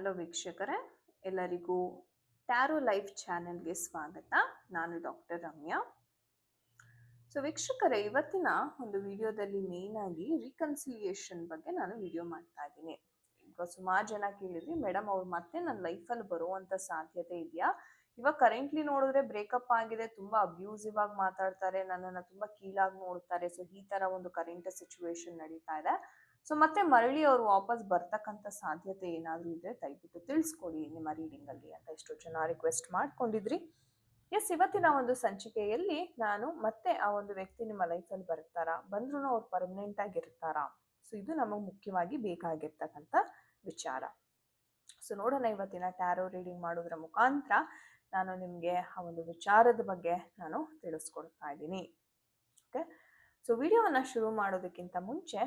Hello ವೀಕ್ಷಕರೇ, ಎಲ್ಲರಿಗೂ taro life ಚಾನೆಲ್ಗೆ ಸ್ವಾಗತ. ನಾನು ಡಾಕ್ಟರ್ ರಮ್ಯಾ. ಸೊ ವೀಕ್ಷಕರೇ, ಇವತ್ತಿನ ಒಂದು ವಿಡಿಯೋದಲ್ಲಿ ಮೇನ್ ಆಗಿ ರಿಕನ್ಸಿಲಿಯೇಷನ್ ಬಗ್ಗೆ ನಾನು ವಿಡಿಯೋ ಮಾಡ್ತಾ ಇದ್ದೀನಿ. ಈಗ ಸುಮಾರು ಜನ ಕೇಳಿದ್ರಿ ಮೇಡಮ್ ಅವ್ರು ಮತ್ತೆ ನನ್ನ ಲೈಫಲ್ಲಿ ಬರುವಂತ ಸಾಧ್ಯತೆ ಇದೆಯಾ? ಇವಾಗ ಕರೆಂಟ್ಲಿ ನೋಡಿದ್ರೆ ಬ್ರೇಕಪ್ ಆಗಿದೆ, ತುಂಬಾ ಅಬ್ಯೂಸಿವ್ ಆಗಿ ಮಾತಾಡ್ತಾರೆ, ನನ್ನನ್ನು ತುಂಬಾ ಕೀಳಾಗಿ ನೋಡ್ತಾರೆ ಸೊ ಈ ತರ ಒಂದು ಕರೆಂಟ್ ಸಿಚುವೇಶನ್ ನಡೀತಾ ಇದೆ. ಸೊ ಮತ್ತೆ ಮರಳಿ ಅವರು ವಾಪಸ್ ಬರ್ತಕ್ಕಂಥ ಸಾಧ್ಯತೆ ಏನಾದರೂ ಇದ್ರೆ ದಯವಿಟ್ಟು ತಿಳಿಸ್ಕೊಡಿ ನಿಮ್ಮ ರೀಡಿಂಗ್ ಅಲ್ಲಿ ಅಂತ ಎಷ್ಟೋ ಜನ ರಿಕ್ವೆಸ್ಟ್ ಮಾಡ್ಕೊಂಡಿದ್ರಿ. ಎಸ್ ಇವತ್ತಿನ ಒಂದು ಸಂಚಿಕೆಯಲ್ಲಿ ನಾನು ಮತ್ತೆ ಆ ಒಂದು ವ್ಯಕ್ತಿ ನಿಮ್ಮ ಲೈಫಲ್ಲಿ ಬರ್ತಾರಾ ಬಂದ್ರೂ ಅವ್ರು ಪರ್ಮನೆಂಟ್ ಆಗಿರ್ತಾರಾ ಸೊ ಇದು ನಮಗೆ ಮುಖ್ಯವಾಗಿ ಬೇಕಾಗಿರ್ತಕ್ಕಂಥ ವಿಚಾರ. ಸೊ ನೋಡೋಣ ಇವತ್ತಿನ ಟ್ಯಾರೋ ರೀಡಿಂಗ್ ಮಾಡೋದ್ರ ಮುಖಾಂತರ ನಾನು ನಿಮಗೆ ಆ ಒಂದು ವಿಚಾರದ ಬಗ್ಗೆ ನಾನು ತಿಳಿಸ್ಕೊಡ್ತಾ ಇದ್ದೀನಿ. ಓಕೆ ಸೊ ವಿಡಿಯೋವನ್ನು ಶುರು ಮಾಡೋದಕ್ಕಿಂತ ಮುಂಚೆ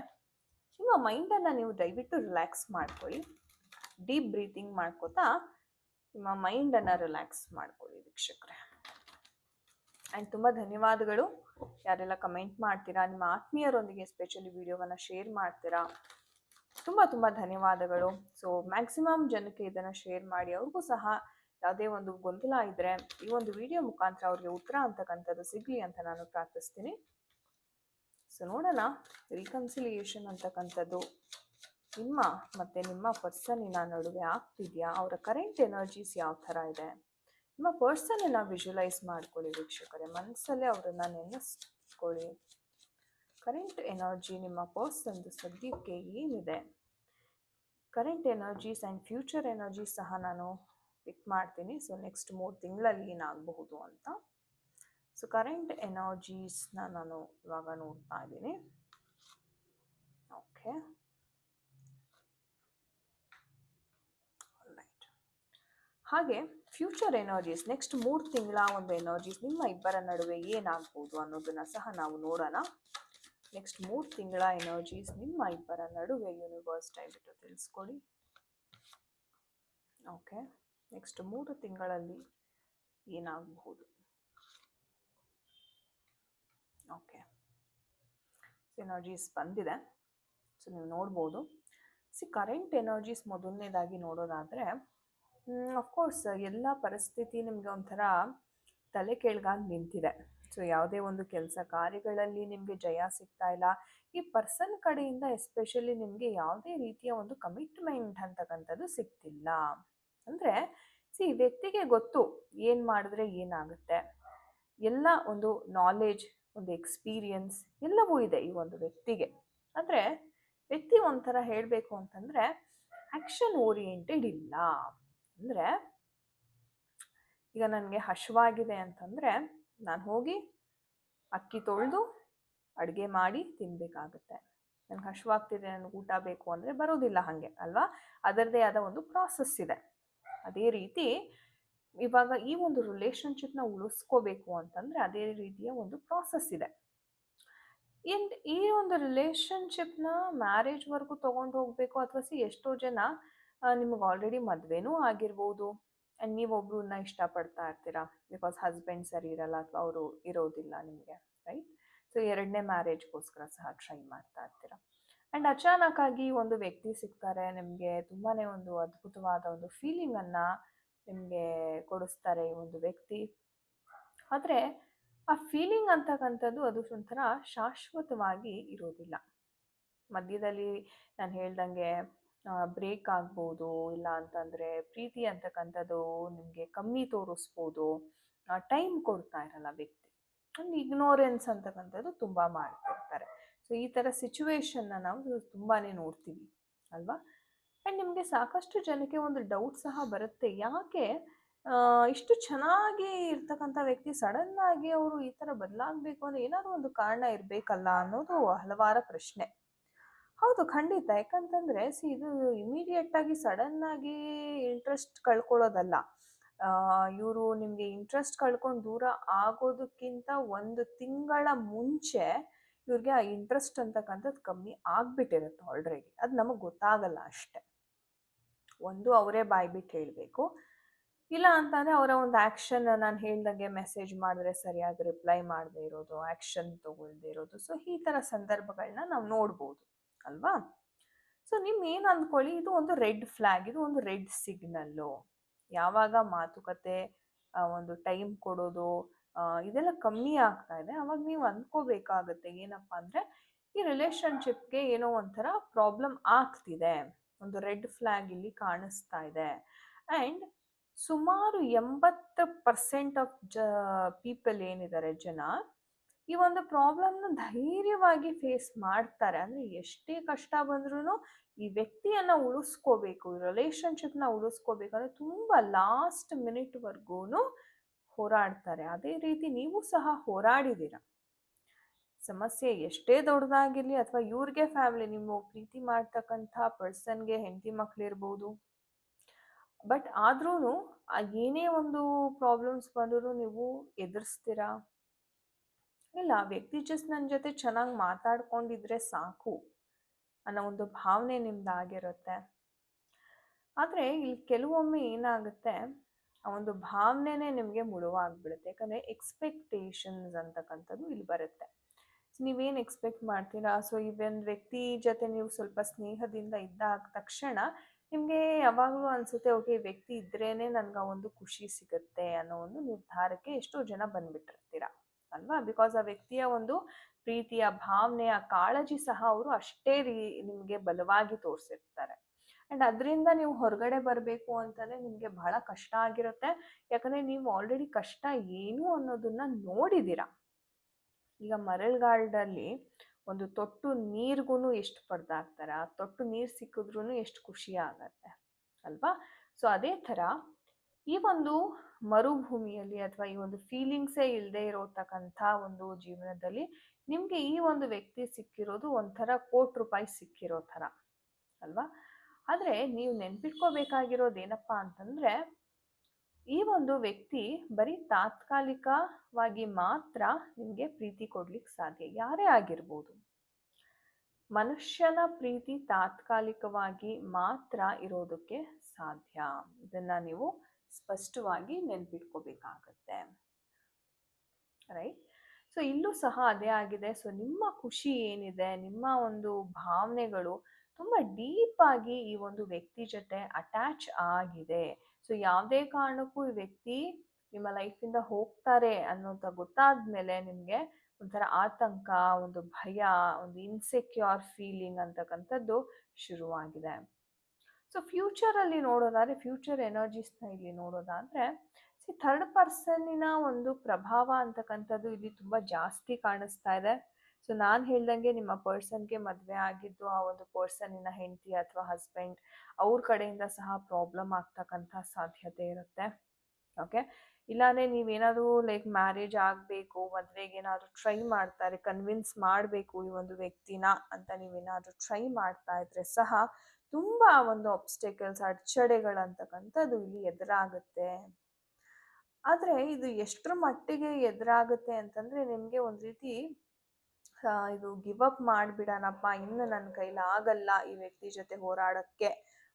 ನಿಮ್ಮ ಮೈಂಡನ್ನು ನೀವು ದಯವಿಟ್ಟು ರಿಲ್ಯಾಕ್ಸ್ ಮಾಡ್ಕೊಳ್ಳಿ. ಡೀಪ್ ಬ್ರೀತಿಂಗ್ ಮಾಡ್ಕೋತಾ ನಿಮ್ಮ ಮೈಂಡನ್ನು ರಿಲ್ಯಾಕ್ಸ್ ಮಾಡ್ಕೊಳ್ಳಿ ವೀಕ್ಷಕರೇ. ಆ್ಯಂಡ್ ತುಂಬ ಧನ್ಯವಾದಗಳು. ಯಾರೆಲ್ಲ ಕಮೆಂಟ್ ಮಾಡ್ತೀರಾ, ನಿಮ್ಮ ಆತ್ಮೀಯರೊಂದಿಗೆ ಸ್ಪೆಷಲಿ ವಿಡಿಯೋವನ್ನು ಶೇರ್ ಮಾಡ್ತೀರಾ, ತುಂಬ ತುಂಬ ಧನ್ಯವಾದಗಳು. ಸೊ, ಮ್ಯಾಕ್ಸಿಮಮ್ ಜನಕ್ಕೆ ಇದನ್ನು ಶೇರ್ ಮಾಡಿ, ಅವ್ರಿಗೂ ಸಹ ಯಾವುದೇ ಒಂದು ಗೊಂದಲ ಇದ್ದರೆ ಈ ಒಂದು ವಿಡಿಯೋ ಮುಖಾಂತರ ಅವ್ರಿಗೆ ಉತ್ತರ ಅಂತಕ್ಕಂಥದ್ದು ಸಿಗಲಿ ಅಂತ ನಾನು ಪ್ರಾರ್ಥಿಸ್ತೀನಿ. ಸೊ ನೋಡೋಣ. ರಿಕನ್ಸಿಲಿಯೇಷನ್ ಅಂತಕ್ಕಂಥದ್ದು. ನಿಮ್ಮ ಮತ್ತು ನಿಮ್ಮ ಪರ್ಸನಿನ ನಡುವೆ ಆಗ್ತಿದೆಯಾ? ಅವರ ಕರೆಂಟ್ ಎನರ್ಜೀಸ್ ಯಾವ ಥರ ಇದೆ? ನಿಮ್ಮ ಪರ್ಸನನ್ನು ವಿಜುವಲೈಸ್ ಮಾಡ್ಕೊಳ್ಳಿ ವೀಕ್ಷಕರೇ. ಮನಸ್ಸಲ್ಲೇ ಅವರನ್ನು ನೆನೆಸ್ಕೊಳ್ಳಿ. ಕರೆಂಟ್ ಎನರ್ಜಿ ನಿಮ್ಮ ಪರ್ಸನ್ದು ಸದ್ಯಕ್ಕೆ ಏನಿದೆ? Current energies and future energies ಸಹ ನಾನು ಪಿಕ್ ಮಾಡ್ತೀನಿ. ಸೊ ನೆಕ್ಸ್ಟ್ ಮೂರು ತಿಂಗಳಲ್ಲಿ ಏನಾಗಬಹುದು ಅಂತ. ಸೊ ಕರೆಂಟ್ ಎನರ್ಜೀಸ್ನ ನಾನು ಇವಾಗ ನೋಡ್ತಾ ಇದ್ದೀನಿ. ಓಕೆ ಹಾಗೆ ಫ್ಯೂಚರ್ ಎನರ್ಜೀಸ್ ನೆಕ್ಸ್ಟ್ ಮೂರು ತಿಂಗಳ ಒಂದು ಎನರ್ಜೀಸ್ ನಿಮ್ಮ ಇಬ್ಬರ ನಡುವೆ ಏನಾಗ್ಬೋದು ಅನ್ನೋದನ್ನ ಸಹ ನಾವು ನೋಡೋಣ. ನೆಕ್ಸ್ಟ್ ಮೂರು ತಿಂಗಳ ಎನರ್ಜೀಸ್ ನಿಮ್ಮ ಇಬ್ಬರ ನಡುವೆ ಯೂನಿವರ್ಸ್ ದಯವಿಟ್ಟು ತಿಳಿಸ್ಕೊಡಿ. ಓಕೆ ನೆಕ್ಸ್ಟ್ ಮೂರು ತಿಂಗಳಲ್ಲಿ ಏನಾಗಬಹುದು ಓಕೆ ಎನರ್ಜೀಸ್ ಬಂದಿದೆ. ಸೊ ನೀವು ನೋಡ್ಬೋದು. ಸಿ ಕರೆಂಟ್ ಎನರ್ಜೀಸ್ ಮೊದಲನೇದಾಗಿ ನೋಡೋದಾದರೆ ಅಫ್ಕೋರ್ಸ್ ಎಲ್ಲ ಪರಿಸ್ಥಿತಿ ನಿಮಗೆ ಒಂಥರ ತಲೆ ಕೆಳಗಾಗಿ ನಿಂತಿದೆ. ಸೊ ಯಾವುದೇ ಒಂದು ಕೆಲಸ ಕಾರ್ಯಗಳಲ್ಲಿ ನಿಮಗೆ ಜಯ ಸಿಗ್ತಾ ಇಲ್ಲ. ಈ ಪರ್ಸನ್ ಕಡೆಯಿಂದ ಎಸ್ಪೆಷಲಿ ನಿಮಗೆ ಯಾವುದೇ ರೀತಿಯ ಒಂದು ಕಮಿಟ್ಮೆಂಟ್ ಅಂತಕ್ಕಂಥದ್ದು ಸಿಗ್ತಿಲ್ಲ. ಅಂದರೆ ಸಿ ವ್ಯಕ್ತಿಗೆ ಗೊತ್ತು ಏನು ಮಾಡಿದ್ರೆ ಏನಾಗುತ್ತೆ. ಎಲ್ಲ ಒಂದು ನಾಲೆಜ್ ಒಂದು ಎಕ್ಸ್ಪೀರಿಯನ್ಸ್ ಎಲ್ಲವೂ ಇದೆ ಈ ಒಂದು ವ್ಯಕ್ತಿಗೆ. ಅಂದರೆ ವ್ಯಕ್ತಿ ಒಂಥರ ಹೇಳಬೇಕು ಅಂತಂದರೆ ಆ್ಯಕ್ಷನ್ ಓರಿಯೆಂಟೆಡ್ ಇಲ್ಲ. ಅಂದರೆ ಈಗ ನನಗೆ ಹಶವಾಗಿದೆ ಅಂತಂದರೆ, ನಾನು ಹೋಗಿ ಅಕ್ಕಿ ತೊಳೆದು ಅಡುಗೆ ಮಾಡಿ ತಿನ್ನಬೇಕಾಗುತ್ತೆ ನನಗೆ ಹಶುವಾಗ್ತಿದೆ, ನನಗೆ ಊಟ ಬೇಕು ಅಂದರೆ ಬರೋದಿಲ್ಲ ಹಾಗೆ, ಅಲ್ವಾ? ಅದರದೇ ಆದ ಒಂದು ಪ್ರಾಸೆಸ್ ಇದೆ. ಅದೇ ರೀತಿ ಇವಾಗ ಈ ಒಂದು ರಿಲೇಶನ್ಶಿಪ್ನ ಉಳಿಸ್ಕೋಬೇಕು ಅಂತಂದರೆ ಅದೇ ರೀತಿಯ ಒಂದು ಪ್ರಾಸೆಸ್ ಇದೆ. ಇನ್ ಈ ಒಂದು ರಿಲೇಶನ್ಶಿಪ್ನ ಮ್ಯಾರೇಜ್ವರೆಗೂ ತೊಗೊಂಡು ಹೋಗಬೇಕು ಅಥವಾ ಸಿ ಎಷ್ಟೋ ಜನ ನಿಮಗೆ ಆಲ್ರೆಡಿ ಮದುವೆನೂ ಆಗಿರ್ಬೋದು. ಆ್ಯಂಡ್ ನೀವೊಬ್ರನ್ನ ಇಷ್ಟಪಡ್ತಾ ಇರ್ತೀರಾ? ಬಿಕಾಸ್ ಹಸ್ಬೆಂಡ್ ಸರಿ ಇರಲ್ಲ ಅಥವಾ ಅವರು ಇರೋದಿಲ್ಲ ನಿಮಗೆ ರೈಟ್ ಸೊ ಎರಡನೇ ಮ್ಯಾರೇಜ್ಗೋಸ್ಕರ ಸಹ ಟ್ರೈ ಮಾಡ್ತಾ ಇರ್ತೀರಾ? ಆ್ಯಂಡ್ ಆಗಿ ಒಂದು ವ್ಯಕ್ತಿ ಸಿಗ್ತಾರೆ, ನಿಮಗೆ ತುಂಬಾ ಒಂದು ಅದ್ಭುತವಾದ ಒಂದು ಫೀಲಿಂಗನ್ನು ನಿಮಗೆ ಕೊಡಿಸ್ತಾರೆ ಈ ಒಂದು ವ್ಯಕ್ತಿ. ಆದರೆ ಆ ಫೀಲಿಂಗ್ ಅಂತಕ್ಕಂಥದ್ದು ಅದು ಒಂಥರ ಶಾಶ್ವತವಾಗಿ ಇರೋದಿಲ್ಲ. ಮಧ್ಯದಲ್ಲಿ ನಾನು ಹೇಳ್ದಂಗೆ ಬ್ರೇಕ್ ಆಗ್ಬೋದು, ಇಲ್ಲ ಅಂತಂದರೆ ಪ್ರೀತಿ ಅಂತಕ್ಕಂಥದ್ದು ನಿಮಗೆ ಕಮ್ಮಿ ತೋರಿಸ್ಬೋದು. ಟೈಮ್ ಕೊಡ್ತಾ ಇರಲ್ಲ ವ್ಯಕ್ತಿ. ಆ್ಯಂಡ್ ಇಗ್ನೋರೆನ್ಸ್ ಅಂತಕ್ಕಂಥದ್ದು ತುಂಬ ಮಾಡ್ತಿರ್ತಾರೆ. ಸೊ ಈ ಥರ ಸಿಚುವೇಶನ್ನ ನಾವು ತುಂಬಾ ನೋಡ್ತೀವಿ, ಅಲ್ವಾ? ಆ್ಯಂಡ್ ನಿಮಗೆ ಸಾಕಷ್ಟು ಜನಕ್ಕೆ ಒಂದು ಡೌಟ್ ಸಹ ಬರುತ್ತೆ. ಯಾಕೆ? ಇಷ್ಟು ಚೆನ್ನಾಗಿ ಇರ್ತಕ್ಕಂಥ ವ್ಯಕ್ತಿ ಸಡನ್ನಾಗಿ ಅವರು ಈ ಥರ ಬದಲಾಗಬೇಕು ಅಂದರೆ ಏನಾದರೂ ಒಂದು ಕಾರಣ ಇರಬೇಕಲ್ಲ ಅನ್ನೋದು ಹಲವಾರು ಪ್ರಶ್ನೆ. ಹೌದು, ಖಂಡಿತ. ಯಾಕಂತಂದರೆ ಸಿ ಇದು ಇಮಿಡಿಯೇಟಾಗಿ ಸಡನ್ನಾಗಿ ಇಂಟ್ರೆಸ್ಟ್ ಕಳ್ಕೊಳ್ಳೋದಲ್ಲ. ಇವರು ನಿಮಗೆ ಇಂಟ್ರೆಸ್ಟ್ ಕಳ್ಕೊಂಡು ದೂರ ಆಗೋದಕ್ಕಿಂತ ಒಂದು ತಿಂಗಳ ಮುಂಚೆ ಇವ್ರಿಗೆ ಆ ಇಂಟ್ರೆಸ್ಟ್ ಅಂತಕ್ಕಂಥದ್ದು ಕಮ್ಮಿ ಆಗಿಬಿಟ್ಟಿರುತ್ತೆ ಆಲ್ರೆಡಿ ಅದು ನಮಗೆ ಗೊತ್ತಾಗಲ್ಲ ಅಷ್ಟೆ. ಒಂದು ಅವರೇ ಬಾಯ್ಬಿಟ್ಟು ಹೇಳಬೇಕು. ಇಲ್ಲ ಅಂತಂದರೆ ಅವರ ಒಂದು ಆ್ಯಕ್ಷನ್ ನಾನು ಹೇಳ್ದಂಗೆ ಮೆಸೇಜ್ ಮಾಡಿದ್ರೆ ಸರಿಯಾಗಿ ರಿಪ್ಲೈ ಮಾಡದೇ ಇರೋದು ಆ್ಯಕ್ಷನ್ ತೊಗೊಳ್ದೇ ಇರೋದು. ಸೊ ಈ ಥರ ಸಂದರ್ಭಗಳನ್ನ ನಾವು ನೋಡ್ಬೋದು, ಅಲ್ವಾ? ಸೊ ನಿಮ್ಮ ಏನು ಅಂದ್ಕೊಳ್ಳಿ ಇದು ಒಂದು ರೆಡ್ ಫ್ಲ್ಯಾಗ್ ಇದು ಒಂದು ರೆಡ್ ಸಿಗ್ನಲ್ಲು ಯಾವಾಗ ಮಾತುಕತೆ ಒಂದು ಟೈಮ್ ಕೊಡೋದು ಇದೆಲ್ಲ ಕಮ್ಮಿ ಆಗ್ತಾ ಇದೆ. ಅವಾಗ ನೀವು ಅಂದ್ಕೋಬೇಕಾಗತ್ತೆ ಏನಪ್ಪ ಅಂದರೆ, ಈ ರಿಲೇಶನ್ಶಿಪ್ಗೆ ಏನೋ ಒಂಥರ ಪ್ರಾಬ್ಲಮ್ ಆಗ್ತಿದೆ. ಒಂದು ರೆಡ್ ಫ್ಲಾಗ್ ಇಲ್ಲಿ ಕಾಣಿಸ್ತಾ ಇದೆ. ಆ್ಯಂಡ್ ಸುಮಾರು ಎಂಬತ್ತು ಪರ್ಸೆಂಟ್ ಆಫ್ ಜ, ಪೀಪಲ್ ಏನಿದ್ದಾರೆ ಜನ ಈ ಒಂದು ಪ್ರಾಬ್ಲಮ್ನ ಧೈರ್ಯವಾಗಿ ಫೇಸ್ ಮಾಡ್ತಾರೆ. ಅಂದರೆ ಎಷ್ಟೇ ಕಷ್ಟ ಬಂದ್ರೂ ಈ ವ್ಯಕ್ತಿಯನ್ನು ಉಳಿಸ್ಕೋಬೇಕು, ಈ ರಿಲೇಷನ್ಶಿಪ್ನ ಉಳಿಸ್ಕೋಬೇಕು ಅಂದರೆ ತುಂಬ ಲಾಸ್ಟ್ ಮಿನಿಟ್ವರೆಗೂ ಹೋರಾಡ್ತಾರೆ. ಅದೇ ರೀತಿ ನೀವು ಸಹ ಹೋರಾಡಿದ್ದೀರ? ಸಮಸ್ಯೆ ಎಷ್ಟೇ ದೊಡ್ಡದಾಗಿರಲಿ ಅಥವಾ ಇವ್ರಿಗೆ ಫ್ಯಾಮಿಲಿ ನಿಮ್ಮ ಪ್ರೀತಿ ಮಾಡ್ತಕ್ಕಂಥ ಪರ್ಸನ್ಗೆ ಹೆಂಡತಿ ಮಕ್ಳಿರ್ಬೋದು ಬಟ್ ಆದ್ರೂ ಏನೇ ಒಂದು ಪ್ರಾಬ್ಲಮ್ಸ್ ಬಂದರೂ ನೀವು ಎದುರಿಸ್ತೀರಾ? ಇಲ್ಲ, ವ್ಯಕ್ತಿ ಜಸ್ಟ್ ನನ್ನ ಜೊತೆ ಚೆನ್ನಾಗಿ ಮಾತಾಡ್ಕೊಂಡಿದ್ರೆ ಸಾಕು ಅನ್ನೋ ಒಂದು ಭಾವನೆ ನಿಮ್ದಾಗಿರುತ್ತೆ ಆದರೆ ಇಲ್ಲಿ ಕೆಲವೊಮ್ಮೆ ಏನಾಗುತ್ತೆ, ಆ ಒಂದು ಭಾವನೆನೇ ನಿಮಗೆ ಮುಳುವಾಗ್ಬಿಡುತ್ತೆ. ಯಾಕಂದರೆ ಎಕ್ಸ್ಪೆಕ್ಟೇಷನ್ಸ್ ಅಂತಕ್ಕಂಥದ್ದು ಇಲ್ಲಿ ಬರುತ್ತೆ. ನೀವೇನು ಎಕ್ಸ್ಪೆಕ್ಟ್ ಮಾಡ್ತೀರಾ? ಸೊ ಒಂದು ವ್ಯಕ್ತಿ ಜೊತೆ ನೀವು ಸ್ವಲ್ಪ ಸ್ನೇಹದಿಂದ ಇದ್ದಾಗ ತಕ್ಷಣ ನಿಮಗೆ ಯಾವಾಗಲೂ ಅನಿಸುತ್ತೆ, ಓಕೆ, ವ್ಯಕ್ತಿ ಇದ್ರೇ ನನಗೆ ಒಂದು ಖುಷಿ ಸಿಗುತ್ತೆ ಅನ್ನೋ ಒಂದು ನಿರ್ಧಾರಕ್ಕೆ ಎಷ್ಟೋ ಜನ ಬಂದ್ಬಿಟ್ಟಿರ್ತೀರ, ಅಲ್ವಾ? ಬಿಕಾಸ್ ಆ ವ್ಯಕ್ತಿಯ ಒಂದು ಪ್ರೀತಿಯ ಭಾವನೆಯ ಕಾಳಜಿ ಸಹ ಅವರು ಅಷ್ಟೇ ರೀ ನಿಮಗೆ ಬಲವಾಗಿ ತೋರಿಸಿರ್ತಾರೆ. ಆ್ಯಂಡ್ ಅದರಿಂದ ನೀವು ಹೊರಗಡೆ ಬರಬೇಕು ಅಂತಲೇ ನಿಮಗೆ ಬಹಳ ಕಷ್ಟ ಆಗಿರುತ್ತೆ. ಯಾಕಂದರೆ ನೀವು ಆಲ್ರೆಡಿ ಕಷ್ಟ ಏನು ಅನ್ನೋದನ್ನ ನೋಡಿದ್ದೀರಾ ಈಗ ಮರಳುಗಾಡಲ್ಲಿ ಒಂದು ತೊಟ್ಟು ನೀರಿಗೂ ಎಷ್ಟು ಪಡೆದಾಗ್ತಾರೆ? ಆ ತೊಟ್ಟು ನೀರು ಸಿಕ್ಕಿದ್ರೂ ಎಷ್ಟು ಖುಷಿ ಆಗತ್ತೆ, ಅಲ್ವಾ? ಸೊ ಅದೇ ಥರ ಈ ಒಂದು ಮರುಭೂಮಿಯಲ್ಲಿ ಅಥವಾ ಈ ಒಂದು ಫೀಲಿಂಗ್ಸೇ ಇಲ್ಲದೆ ಇರೋತಕ್ಕಂಥ ಒಂದು ಜೀವನದಲ್ಲಿ ನಿಮಗೆ ಈ ಒಂದು ವ್ಯಕ್ತಿ ಸಿಕ್ಕಿರೋದು ಒಂಥರ ಕೋಟಿ ರೂಪಾಯಿ ಸಿಕ್ಕಿರೋ ಥರ, ಅಲ್ವಾ? ಆದರೆ ನೀವು ನೆನ್ಪಿಟ್ಕೋಬೇಕಾಗಿರೋದು ಏನಪ್ಪ ಅಂತಂದರೆ ಈ ಒಂದು ವ್ಯಕ್ತಿ ಬರೀ ತಾತ್ಕಾಲಿಕವಾಗಿ ಮಾತ್ರ ನಿಮಗೆ ಪ್ರೀತಿ ಕೊಡ್ಲಿಕ್ಕೆ ಸಾಧ್ಯ. ಯಾರೇ ಆಗಿರ್ಬೋದು. ಮನುಷ್ಯನ ಪ್ರೀತಿ ತಾತ್ಕಾಲಿಕವಾಗಿ ಮಾತ್ರ ಇರೋದಕ್ಕೆ ಸಾಧ್ಯ. ಇದನ್ನ ನೀವು ಸ್ಪಷ್ಟವಾಗಿ ನೆನ್ಪಿಟ್ಕೋಬೇಕಾಗತ್ತೆ. ರೈಟ್ ಸೊ ಇಲ್ಲೂ ಸಹ ಅದೇ ಆಗಿದೆ. ಸೊ ನಿಮ್ಮ ಖುಷಿ ಏನಿದೆ? ನಿಮ್ಮ ಒಂದು ಭಾವನೆಗಳು ತುಂಬ ಡೀಪ್ ಆಗಿ ಈ ಒಂದು ವ್ಯಕ್ತಿ ಜೊತೆ ಅಟ್ಯಾಚ್ ಆಗಿದೆ. ಸೊ, ಯಾವುದೇ ಕಾರಣಕ್ಕೂ ಈ ವ್ಯಕ್ತಿ ನಿಮ್ಮ ಲೈಫಿಂದ ಹೋಗ್ತಾರೆ ಅನ್ನೋಂಥ ಗೊತ್ತಾದ ಮೇಲೆ ನಿಮಗೆ ಒಂಥರ ಆತಂಕ, ಒಂದು ಭಯ, ಒಂದು ಇನ್ಸೆಕ್ಯೂರ್ ಫೀಲಿಂಗ್ ಅಂತಕ್ಕಂಥದ್ದು ಶುರುವಾಗಿದೆ. ಸೊ ಫ್ಯೂಚರಲ್ಲಿ ನೋಡೋದಾದ್ರೆ ಫ್ಯೂಚರ್ ಎನರ್ಜೀಸ್ನ ಇಲ್ಲಿ ನೋಡೋದಾದ್ರೆ ಸಿ ಥರ್ಡ್ ಪರ್ಸನ್ನಿನ ಒಂದು ಪ್ರಭಾವ ಅಂತಕ್ಕಂಥದ್ದು ಇಲ್ಲಿ ತುಂಬ ಜಾಸ್ತಿ ಕಾಣಿಸ್ತಾ ಇದೆ. ಸೊ ನಾನು ಹೇಳ್ದಂಗೆ ನಿಮ್ಮ ಪರ್ಸನ್ಗೆ ಮದುವೆ ಆಗಿದ್ದು, ಆ ಒಂದು ಪರ್ಸನ್ನಿನ ಹೆಂಡತಿ ಅಥವಾ ಹಸ್ಬೆಂಡ್ ಅವ್ರ ಕಡೆಯಿಂದ ಸಹ ಪ್ರಾಬ್ಲಮ್ ಆಗ್ತಕ್ಕಂಥ ಸಾಧ್ಯತೆ ಇರುತ್ತೆ. ಓಕೆ? ಇಲ್ಲಾಂದರೆ ನೀವೇನಾದರೂ ಲೈಕ್ ಮ್ಯಾರೇಜ್ ಆಗಬೇಕು, ಮದುವೆಗೆ ಏನಾದರೂ ಟ್ರೈ ಮಾಡ್ತಾರೆ, ಕನ್ವಿನ್ಸ್ ಮಾಡಬೇಕು ಈ ಒಂದು ವ್ಯಕ್ತಿನ ಅಂತ ನೀವೇನಾದರೂ ಟ್ರೈ ಮಾಡ್ತಾ ಇದ್ರೆ ಸಹ ತುಂಬ ಒಂದು ಅಬ್ಸ್ಟೆಕಲ್ಸ್ ಅಡಚಣೆಗಳಂತಕ್ಕಂಥದ್ದು ಇಲ್ಲಿ ಎದುರಾಗುತ್ತೆ. ಆದರೆ ಇದು ಎಷ್ಟರ ಮಟ್ಟಿಗೆ ಎದುರಾಗುತ್ತೆ ಅಂತಂದರೆ ನಿಮಗೆ ಒಂದು ರೀತಿ ಇದು ಗಿವ್ ಅಪ್ ಮಾಡಿಬಿಡೋಣಪ್ಪ ಇನ್ನು ನನ್ನ ಕೈಲಿ ಆಗಲ್ಲ ಈ ವ್ಯಕ್ತಿ ಜೊತೆ ಹೋರಾಡೋಕ್ಕೆ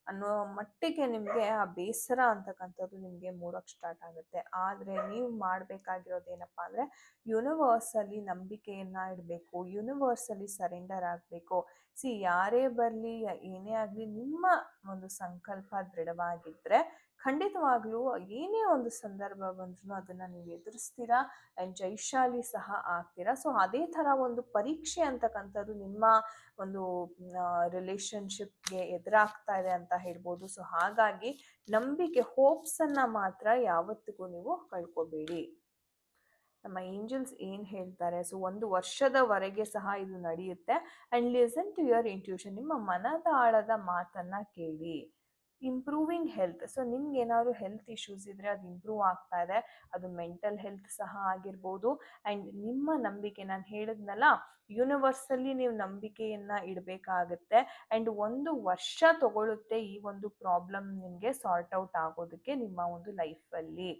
ಅನ್ನೋ ಮಟ್ಟಿಗೆ ನಿಮಗೆ ಆ ಬೇಸರ ಅಂತಕ್ಕಂಥದ್ದು ನಿಮಗೆ ಮೂಡೋಕ್ಕೆ ಸ್ಟಾರ್ಟ್ ಆಗುತ್ತೆ. ಆದರೆ ನೀವು ಮಾಡಬೇಕಾಗಿರೋದು ಏನಪ್ಪ ಅಂದರೆ ಯೂನಿವರ್ಸಲ್ಲಿ ನಂಬಿಕೆಯನ್ನು ಇಡಬೇಕು ಯೂನಿವರ್ಸಲ್ಲಿ ಸರೆಂಡರ್ ಆಗಬೇಕು. ಸಿ ಯಾರೇ ಬರಲಿ, ಏನೇ ಆಗಲಿ, ನಿಮ್ಮ ಒಂದು ಸಂಕಲ್ಪ ದೃಢವಾಗಿದ್ದರೆ ಖಂಡಿತವಾಗ್ಲೂ ಏನೇ ಒಂದು ಸಂದರ್ಭ ಬಂದ್ರೂ ಅದನ್ನು ನೀವು ಎದುರಿಸ್ತೀರಾ? ಆ್ಯಂಡ್ ಜೈಶಾಲಿ ಸಹ ಆಗ್ತೀರಾ? ಸೊ ಅದೇ ಥರ ಒಂದು ಪರೀಕ್ಷೆ ಅಂತಕ್ಕಂಥದ್ದು ನಿಮ್ಮ ಒಂದು ರಿಲೇಶನ್ಶಿಪ್ಗೆ ಎದುರಾಗ್ತಾ ಇದೆ ಅಂತ ಹೇಳ್ಬೋದು. ಸೊ ಹಾಗಾಗಿ ನಂಬಿಕೆ ಹೋಪ್ಸನ್ನು ಮಾತ್ರ ಯಾವತ್ತಿಗೂ ನೀವು ಕಳ್ಕೊಬೇಡಿ. ನಮ್ಮ ಏಂಜಲ್ಸ್ ಏನು ಹೇಳ್ತಾರೆ? ಸೊ ಒಂದು ವರ್ಷದವರೆಗೆ ಸಹ ಇದು ನಡೆಯುತ್ತೆ. And listen to your intuition ನಿಮ್ಮ ಮನದ ಆಳದ ಮಾತನ್ನು ಕೇಳಿ. ಇಂಪ್ರೂವಿಂಗ್ ಹೆಲ್ತ್ ಸೊ ನಿಮ್ಗೆ ಏನಾದ್ರು ಹೆಲ್ತ್ ಇಶ್ಯೂಸ್ ಇದ್ರೆ ಅದು ಇಂಪ್ರೂವ್ ಆಗ್ತಾ ಇದೆ. ಅದು ಮೆಂಟಲ್ ಹೆಲ್ತ್ ಸಹ ಆಗಿರ್ಬೋದು. ಆ್ಯಂಡ್ ನಿಮ್ಮ ನಂಬಿಕೆ, ನಾನು ಹೇಳಿದ್ನಲ್ಲ ಯೂನಿವರ್ಸಲ್ಲಿ ನೀವು ನಂಬಿಕೆಯನ್ನು ಇಡಬೇಕಾಗುತ್ತೆ. ಆ್ಯಂಡ್ ಒಂದು ವರ್ಷ ತಗೊಳ್ಳುತ್ತೆ ಈ ಒಂದು ಪ್ರಾಬ್ಲಮ್ ನಿಮಗೆ ಸಾರ್ಟ್ ಔಟ್ ಆಗೋದಕ್ಕೆ ನಿಮ್ಮ ಒಂದು ಲೈಫಲ್ಲಿ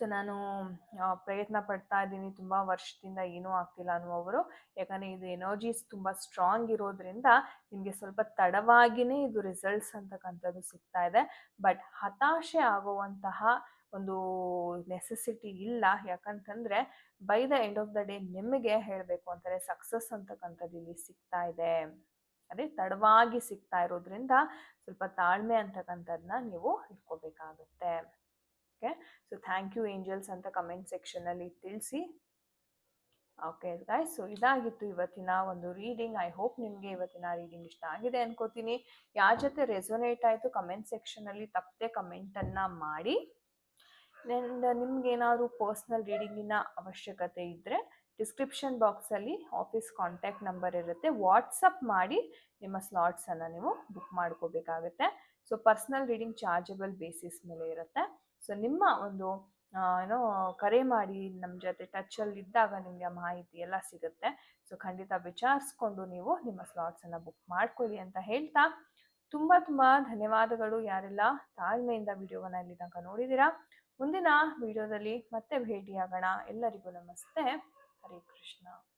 ಸೊ ನಾನು ಪ್ರಯತ್ನ ಪಡ್ತಾ ಇದ್ದೀನಿ. ತುಂಬ ವರ್ಷದಿಂದ ಏನೂ ಆಗ್ತಿಲ್ಲ ಅನ್ನುವರು ಯಾಕಂದರೆ ಇದು ಎನರ್ಜೀಸ್ ತುಂಬ ಸ್ಟ್ರಾಂಗ್ ಇರೋದ್ರಿಂದ ನಿಮಗೆ ಸ್ವಲ್ಪ ತಡವಾಗಿಯೇ ಇದು ರಿಸಲ್ಟ್ಸ್ ಅಂತಕ್ಕಂಥದ್ದು ಸಿಗ್ತಾ ಇದೆ. ಬಟ್ ಹತಾಶೆ ಆಗುವಂತಹ ಒಂದು ನೆಸೆಸಿಟಿ ಇಲ್ಲ. ಯಾಕಂತಂದರೆ by the end of the day ನಿಮಗೆ ಹೇಳಬೇಕು ಅಂತಾರೆ ಸಕ್ಸಸ್ ಅಂತಕ್ಕಂಥದ್ದು ಇಲ್ಲಿ ಸಿಗ್ತಾ ಇದೆ. ಅದೇ ತಡವಾಗಿ ಸಿಗ್ತಾ ಇರೋದ್ರಿಂದ ಸ್ವಲ್ಪ ತಾಳ್ಮೆ ಅಂತಕ್ಕಂಥದ್ದನ್ನ ನೀವು ಇಟ್ಕೋಬೇಕಾಗುತ್ತೆ. Okay? So thank you angels ಅಂತ ಕಮೆಂಟ್ ಸೆಕ್ಷನಲ್ಲಿ ತಿಳಿಸಿ. ಓಕೆ ಗಾಯ್ಸ್ ಸೊ ಇದಾಗಿತ್ತು ಇವತ್ತಿನ ಒಂದು ರೀಡಿಂಗ್ ಐ ಹೋಪ್ ನಿಮಗೆ ಇವತ್ತಿನ ರೀಡಿಂಗ್ ಇಷ್ಟ ಆಗಿದೆ ಅನ್ಕೋತೀನಿ. ಯಾರ ಜೊತೆ ರೆಸೊನೇಟ್ ಆಯಿತು ಕಮೆಂಟ್ ಸೆಕ್ಷನಲ್ಲಿ ತಪ್ಪದೆ ಕಮೆಂಟನ್ನು ಮಾಡಿ. ಆ್ಯಂಡ್ ನಿಮ್ಗೇನಾದ್ರು ಪರ್ಸ್ನಲ್ ರೀಡಿಂಗಿನ ಅವಶ್ಯಕತೆ ಇದ್ದರೆ ಡಿಸ್ಕ್ರಿಪ್ಷನ್ ಬಾಕ್ಸಲ್ಲಿ ಆಫೀಸ್ ಕಾಂಟ್ಯಾಕ್ಟ್ ನಂಬರ್ ಇರುತ್ತೆ. ವಾಟ್ಸಪ್ ಮಾಡಿ ನಿಮ್ಮ ಸ್ಲಾಟ್ಸನ್ನು ನೀವು ಬುಕ್ ಮಾಡ್ಕೋಬೇಕಾಗುತ್ತೆ. So personal reading chargeable basis ಮೇಲೆ ಇರುತ್ತೆ. ಸೊ ನಿಮ್ಮ ಒಂದು ಏನೋ ಕರೆ ಮಾಡಿ ನಮ್ಮ ಜೊತೆ ಟಚ್ಚಲ್ಲಿ ಇದ್ದಾಗ ನಿಮಗೆ ಮಾಹಿತಿ ಎಲ್ಲ ಸಿಗುತ್ತೆ. ಸೊ ಖಂಡಿತ ವಿಚಾರಿಸ್ಕೊಂಡು ನೀವು ನಿಮ್ಮ ಸ್ಲಾಟ್ಸನ್ನು ಬುಕ್ ಮಾಡ್ಕೊಳ್ಳಿ ಅಂತ ಹೇಳ್ತಾ ತುಂಬ ತುಂಬ ಧನ್ಯವಾದಗಳು ಯಾರೆಲ್ಲ ತಾಳ್ಮೆಯಿಂದ ವಿಡಿಯೋವನ್ನು ಇಲ್ಲಿ ತನಕ ನೋಡಿದ್ದೀರಾ. ಮುಂದಿನ ವಿಡಿಯೋದಲ್ಲಿ ಮತ್ತೆ ಭೇಟಿಯಾಗೋಣ. ಎಲ್ಲರಿಗೂ ನಮಸ್ತೆ. ಹರೇ ಕೃಷ್ಣ.